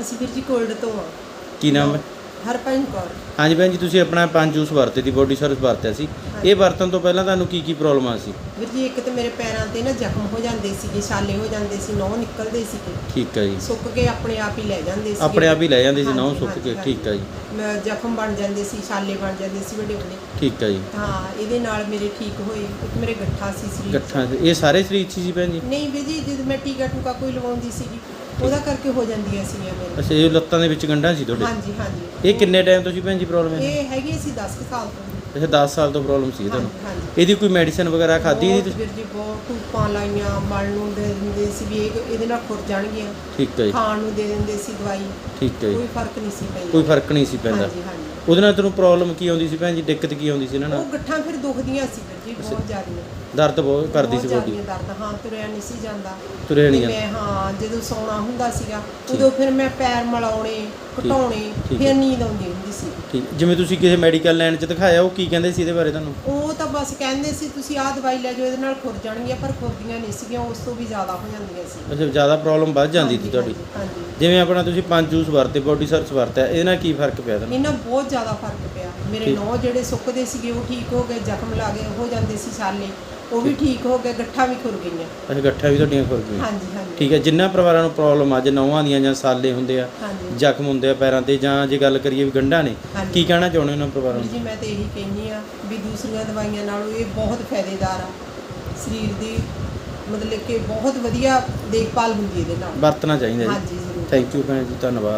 ਅਸੀਂ ਵੀਰ ਜੀ ਕੋਲਡ ਤੋਂ ਆ। ਕੀ ਨਾਮ ਹੈ? ਹਰਪੰਜ ਕੌਰ। ਹਾਂਜੀ ਭੈਣ ਜੀ ਤੁਸੀਂ ਆਪਣਾ ਪੰਜ ਜੂਸ ਵਰਤੇ ਦੀ ਬੋਡੀ ਸਰਵਿਸ ਵਰਤਿਆ ਸੀ। ਇਹ ਵਰਤਣ ਤੋਂ ਪਹਿਲਾਂ ਤੁਹਾਨੂੰ ਕੀ ਕੀ ਪ੍ਰੋਬਲਮਾਂ ਸੀ? ਵੀਰ ਜੀ ਇੱਕ ਤੇ ਮੇਰੇ ਪੈਰਾਂ ਤੇ ਨਾ ਜ਼ਖਮ ਹੋ ਜਾਂਦੇ ਸੀਗੇ ਛਾਲੇ ਹੋ ਜਾਂਦੇ ਸੀ ਨਹੁੰ ਨਿਕਲਦੇ ਸੀਗੇ। ਠੀਕ ਹੈ ਜੀ। ਸੁੱਕ ਕੇ ਆਪਣੇ ਆਪ ਹੀ ਲੈ ਜਾਂਦੇ ਸੀ ਆਪਣੇ ਆਪ ਹੀ ਲੈ ਜਾਂਦੇ ਸੀ ਨਹੁੰ ਸੁੱਕ ਕੇ। ਠੀਕ ਹੈ ਜੀ। ਮੈਂ ਜ਼ਖਮ ਬਣ ਜਾਂਦੇ ਸੀ ਛਾਲੇ ਬਣ ਜਾਂਦੇ ਸੀ ਵੱਡੇ ਵੱਡੇ। ਠੀਕ ਹੈ ਜੀ। ਹਾਂ ਇਹਦੇ ਨਾਲ ਮੇਰੇ ਠੀਕ ਹੋਏ ਇੱਕ ਮੇਰੇ ਗੱਠਾ ਸੀ ਸਰੀਰ। ਗੱਠਾਂ ਇਹ ਸਾਰੇ ਸਰੀਰ 'ਚ ਸੀ ਭੈਣ ਜੀ? ਨਹੀਂ ਵੀਰ ਜੀ ਜਦ ਮੈਂ ਟੀਕਾ ਟੂਕਾ ਕੋਈ ਲਵਾਉਂਦੀ ਸੀਗੀ ਉਹਦਾ ਕਰਕੇ ਹੋ ਜਾਂਦੀਆਂ ਸੀਗੀਆਂ ਮੇਰੇ। ਅੱਛਾ ਇਹ ਲੱਤਾਂ ਦੇ ਵਿੱਚ ਗੰਢਾਂ ਸੀ ਤੁਹਾਡੇ? ਹਾਂਜੀ ਹਾਂਜੀ। ਇਹ ਕਿੰਨੇ ਟਾਈਮ ਤੋਂ ਸੀ ਭੈਣ ਜੀ ਪ੍ਰੋਬਲਮ ਹੈ? ਇਹ ਹੈਗੀ ਸੀ 10 ਕੁ ਸਾਲ ਤੋਂ। ਅੱਛਾ 10 ਸਾਲ ਤੋਂ ਪ੍ਰੋਬਲਮ ਸੀ ਤੁਹਾਨੂੰ ਹਾਂਜੀ ਇਹਦੀ ਕੋਈ ਮੈਡੀਸਿਨ ਵਗੈਰਾ ਖਾਧੀ ਇਹਦੀ ਤੁਸੀਂ? ਵੀਰ ਜੀ ਬਹੁਤ ਧੂਪਾਂ ਲਾਈਆਂ ਮਲ ਨੂੰ ਦੇ ਦਿੰਦੇ ਸੀ ਵੀ ਇਹ ਇਹਦੇ ਨਾਲ ਖੁਰ ਜਾਣਗੀਆਂ। ਠੀਕ ਹੈ ਜੀ। ਖਾਣ ਨੂੰ ਦੇ ਦਿੰਦੇ ਸੀ ਦਵਾਈ। ਠੀਕ ਹੈ ਜੀ। ਕੋਈ ਫ਼ਰਕ ਨਹੀਂ ਸੀ ਪੈਂਦਾ। ਕੋਈ ਫ਼ਰਕ ਨਹੀਂ ਸੀ ਪੈਂਦਾ। ਹਾਂਜੀ ਹਾਂਜੀ। ਉਹਦੇ ਨਾਲ ਤੁਹਾਨੂੰ ਪ੍ਰੋਬਲਮ ਕੀ ਆਉਂਦੀ ਸੀ ਭੈਣ ਜੀ? ਦਿੱਕਤ ਕੀ ਆਉਂਦੀ ਸੀ ਇਹਨਾਂ ਉਹ ਨਾਲ ਗੱਠਾਂ ਫਿਰ ਦੁਖਦੀਆਂ ਸੀ ਵੀਰ ਜੀ ਬਹੁਤ ਜ਼ਿਆਦੀਆਂ। ਦਰਦ ਬਹੁਤ ਕਰਦੀ ਸੀ ਬੋਡੀ ਦਰਦ। ਹਾਂ ਤੁਰਿਆ ਨਹੀਂ ਸੀ ਜਾਂਦਾ। ਤੁਰਿਆ ਨਹੀਂ ਜਾਂਦਾ। ਮੈਂ ਹਾਂ ਜਦੋਂ ਸੌਣਾ ਹੁੰਦਾ ਸੀਗਾ ਉਦੋਂ ਫਿਰ ਮੈਂ ਪੈਰ ਮਲਾਉਣੇ ਘਟਾਉਣੇ ਫਿਰ ਨੀਂਦ ਆਉਂਦੀ ਹੁੰਦੀ ਸੀ। ਠੀਕ ਜਿਵੇਂ ਤੁਸੀਂ ਕਿਸੇ ਮੈਡੀਕਲ ਲਾਈਨ 'ਚ ਦਿਖਾਇਆ ਉਹ ਕੀ ਕਹਿੰਦੇ ਸੀ ਇਹਦੇ ਬਾਰੇ ਤੁਹਾਨੂੰ? ਉਹ ਤਾਂ ਬਸ ਕਹਿੰਦੇ ਸੀ ਤੁਸੀਂ ਆਹ ਦਵਾਈ ਲੈ ਜਾਓ ਇਹਦੇ ਨਾਲ ਖੁਰ ਜਾਣਗੀਆਂ ਪਰ ਖੁਰਦੀਆਂ ਨਹੀਂ ਸੀਗੀਆਂ ਉਸ ਤੋਂ ਵੀ ਜ਼ਿਆਦਾ ਹੋ ਜਾਂਦੀਆਂ ਸੀ। ਅੱਛਾ ਜ਼ਿਆਦਾ ਪ੍ਰੋਬਲਮ ਵੱਧ ਜਾਂਦੀ ਸੀ ਤੁਹਾਡੀ। ਹਾਂਜੀ ਜਿਵੇਂ ਆਪਣਾ ਤੁਸੀਂ ਪੰਜ ਜੂਸ ਵਰਤੇ ਬੋਡੀ ਸਰਚ ਵਰਤਿਆ ਇਹਦੇ ਨਾਲ ਕੀ ਫ਼ਰਕ ਪਿਆ ਤੁਹਾਨੂੰ? ਇਹਨਾਂ ਬਹੁਤ ਜ਼ਿਆਦਾ ਫ਼ਰਕ ਪਿਆ। ਮੇਰੇ। ਨੌ ਜਿਹੜੇ ਸੁੱਕਦੇ ਸੀਗੇ ਉਹ ਠੀਕ ਹੋ ਗਏ ਜ਼ਖਮ ਲਾ ਗਏ ਹੋ ਜਾਂਦੇ ਸੀ ਛਾਲੇ ਉਹ ਵੀ ਠੀਕ ਹੋ ਗਏ ਗੱਠਾਂ ਵੀ ਖੁਰ ਗਈਆਂ। ਅੱਛਾ ਗੱਠਾਂ ਵੀ ਤੁਹਾਡੀਆਂ ਖੁਰ ਗਈਆਂ। ਹਾਂਜੀ ਹਾਂਜੀ। ਠੀਕ ਹੈ ਜਿੰਨਾ ਪਰਿਵਾਰਾਂ ਨੂੰ ਪ੍ਰੋਬਲਮ ਅੱਜ ਨੌਵਾਂ ਦੀਆਂ ਜਾਂ ਸਾਲੇ ਹੁੰਦੇ ਆ ਹਾਂਜੀ। ਜ਼ਖਮ ਹੁੰਦੇ ਆ ਪੈਰਾਂ ਤੇ ਜਾਂ ਜੇ ਗੱਲ ਕਰੀਏ ਵੀ ਗੰਢਾਂ ਨੇ ਹਾਂਜੀ। ਕੀ ਕਹਿਣਾ ਚਾਹੁੰਦੇ ਉਹਨਾਂ ਪਰਿਵਾਰਾਂ ਵੀਰ ਨੂੰ ਜੀ ਮੈਂ ਤੇ ਇਹੀ ਕਹਿੰਨੀ ਆ ਵੀ ਦੂਸਰੀਆਂ ਦਵਾਈਆਂ ਨਾਲੋਂ ਇਹ ਬਹੁਤ ਫਾਇਦੇਦਾਰ ਆ। ਸਰੀਰ ਦੀ ਮਤਲਬ ਕਿ ਬਹੁਤ ਵਧੀਆ ਦੇਖਭਾਲ ਹੁੰਦੀ ਇਹਦੇ ਨਾਲ। ਵਰਤਣਾ ਚਾਹੀਦਾ ਜੀ। ਹਾਂਜੀ ਜ਼ਰੂਰ। ਥੈਂਕ ਯੂ ਭੈਣ ਜੀ ਧੰਨਵਾਦ।